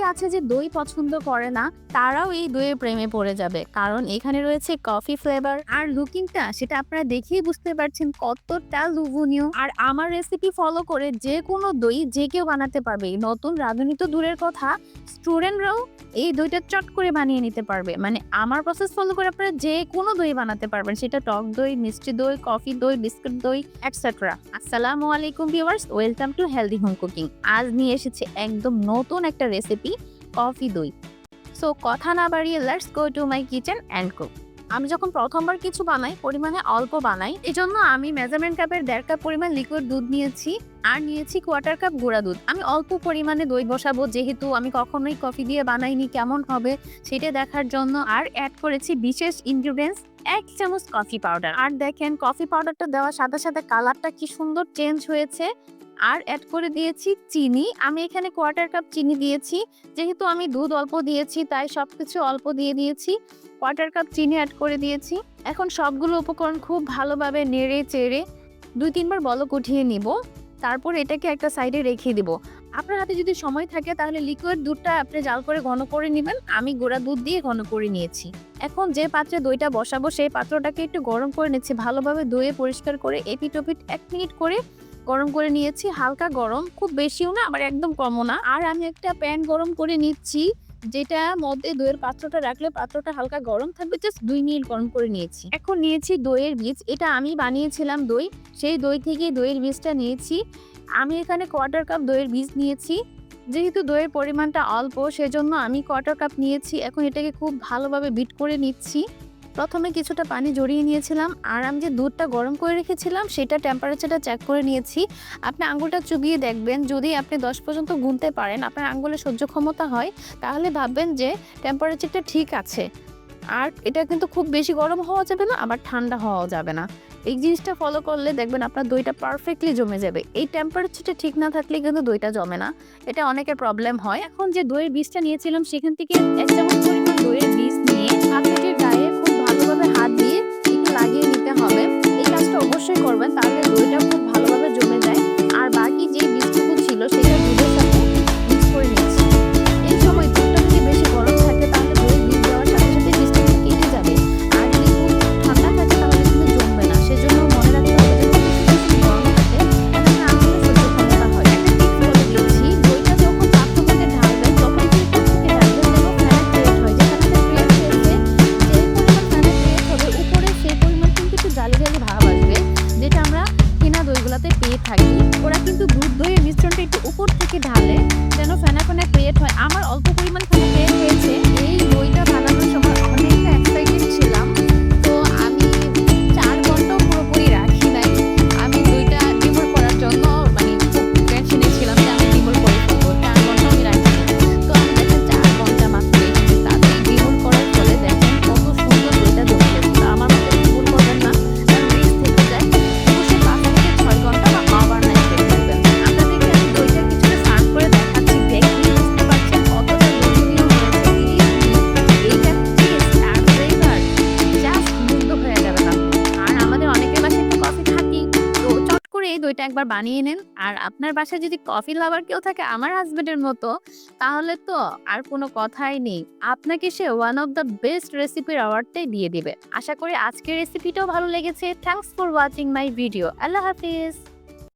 অনেকেই আছে যে দই পছন্দ করে না, তারাও এই দইয়ের প্রেমে পড়ে যাবে। কারণ এখানে রয়েছে কফি ফ্লেভার আর লুকিংটা, সেটা আপনারা দেখেই বুঝতে পারছেন কতটা লুভনীয়। আর আমার রেসিপি ফলো করে যে কোনো দই যে কেউ বানাতে পারবে। নতুন রাঁধুনি তো দূরের কথা স্টুডেন্টরাও এই দইটা চট করে বানিয়ে নিতে পারবে। মানে আমার প্রসেস ফলো করে আপনারা যে কোনো দই বানাতে পারবেন। সেটা টক দই, মিষ্টি দই কফি দই বিস্কুট দই এটসেট্রা আসসালামু আলাইকুম viewers welcome to healthy home cooking আজ নিয়ে এসেছি একদম নতুন একটা রেসিপি কফি দই। সো কথা না বাড়িয়ে let's go to my kitchen and cook আমি যখন প্রথমবার কিছু বানাই, পরিমাণে অল্প বানাই, এজন্য আমি মেজারমেন্ট কাপের দেড় কাপ পরিমাণ লিকুইড দুধ নিয়েছি আর নিয়েছি কোয়ার্টার কাপ গুঁড়া দুধ। আমি অল্প পরিমাণে দই বসাবো, যেহেতু আমি কখনোই কফি দিয়ে বানাইনি, কেমন হবে সেটা দেখার জন্য। আর অ্যাড করেছি বিশেষ ইনগ্রিডিয়েন্টস এক চামচ কফি পাউডার আর দেখেন কফি পাউডারটা দেওয়ার সাথে সাথে কালারটা কি সুন্দর চেঞ্জ হয়েছে। আর অ্যাড করে দিয়েছি চিনি। আমি এখানে কোয়ার্টার কাপ চিনি দিয়েছি। যেহেতু আমি দুধ অল্প দিয়েছি, তাই সব কিছু অল্প দিয়ে দিয়েছি। কোয়ার্টার কাপ চিনি অ্যাড করে দিয়েছি। এখন সবগুলো উপকরণ খুব ভালোভাবে নেড়ে চেড়ে দুই তিনবার বলক উঠিয়ে নিব। তারপর এটাকে একটা সাইডে রেখে দিব। আপনার হাতে যদি সময় থাকে, তাহলে লিকুইড দুধটা আপনি জাল করে ঘন করে নেবেন। আমি গোড়া দুধ দিয়ে ঘন করে নিয়েছি। এখন যে পাত্রে দইটা বসাবো, সেই পাত্রটাকে একটু গরম করে নিচ্ছি। ভালোভাবে ধুয়ে পরিষ্কার করে এপিট ওপিট এক মিনিট করে গরম করে নিয়েছি, হালকা গরম, খুব বেশিও না, আবার একদম কমও না। আর আমি একটা প্যান গরম করে নিচ্ছি, যেটা মধ্যে দইয়ের পাত্রটা রাখলে পাত্রটা হালকা গরম থাকবে জাস্ট দুই মিনিট গরম করে নিয়েছি। এখন নিয়েছি দইয়ের বীজ, এটা আমি বানিয়েছিলাম দই, সেই দই থেকে দইয়ের বীজটা নিয়েছি। আমি এখানে কোয়ার্টার কাপ দইয়ের বীজ নিয়েছি, যেহেতু দইয়ের পরিমাণটা অল্প, সেজন্য আমি কোয়ার্টার কাপ নিয়েছি, এখন এটাকে খুব ভালোভাবে বিট করে নিচ্ছি। প্রথমে কিছুটা পানি জড়িয়ে নিয়েছিলাম, আর আমি যে দুধটা গরম করে রেখেছিলাম, সেটা টেম্পারেচারটা চেক করে নিয়েছি। আপনি আঙুলটা চুবিয়ে দেখবেন, যদি আপনি দশ পর্যন্ত গুনতে পারেন, আপনার আঙ্গুলের সহ্য ক্ষমতা হয়, তাহলে ভাববেন যে টেম্পারেচারটা ঠিক আছে। আর এটা কিন্তু খুব বেশি গরম হওয়া যাবে না, আবার ঠান্ডা হওয়া যাবে না। এই জিনিসটা ফলো করলে দেখবেন আপনার দইটা পারফেক্টলি জমে যাবে। এই টেম্পারেচারটা ঠিক না থাকলে কিন্তু দইটা জমে না। এটা অনেকের প্রবলেম হয়। এখন যে দইয়ের বীজটা নিয়েছিলাম, সেখান থেকে এক চামচ দইয়ের বীজ নিয়ে মিশ্রণটা একটু উপর থেকে ঢালে যেন ফেনা ফেনা ক্রিয়েট হয়। আমার অল্প পরিমাণ দইটা একবার বানিয়ে নেন। আর আপনার বাসায় যদি কফি লাভার কেউ থাকে আমার হাজবেন্ডের মতো, তাহলে তো আর কোনো কথাই নেই। আপনাকে সে ওয়ান অফ দ্য বেস্ট রেসিপির অ্যাওয়ার্ডটাই দিয়ে দিবে। আশা করি আজকের রেসিপিটাও ভালো লেগেছে। Thanks for watching my video Allah Hafiz.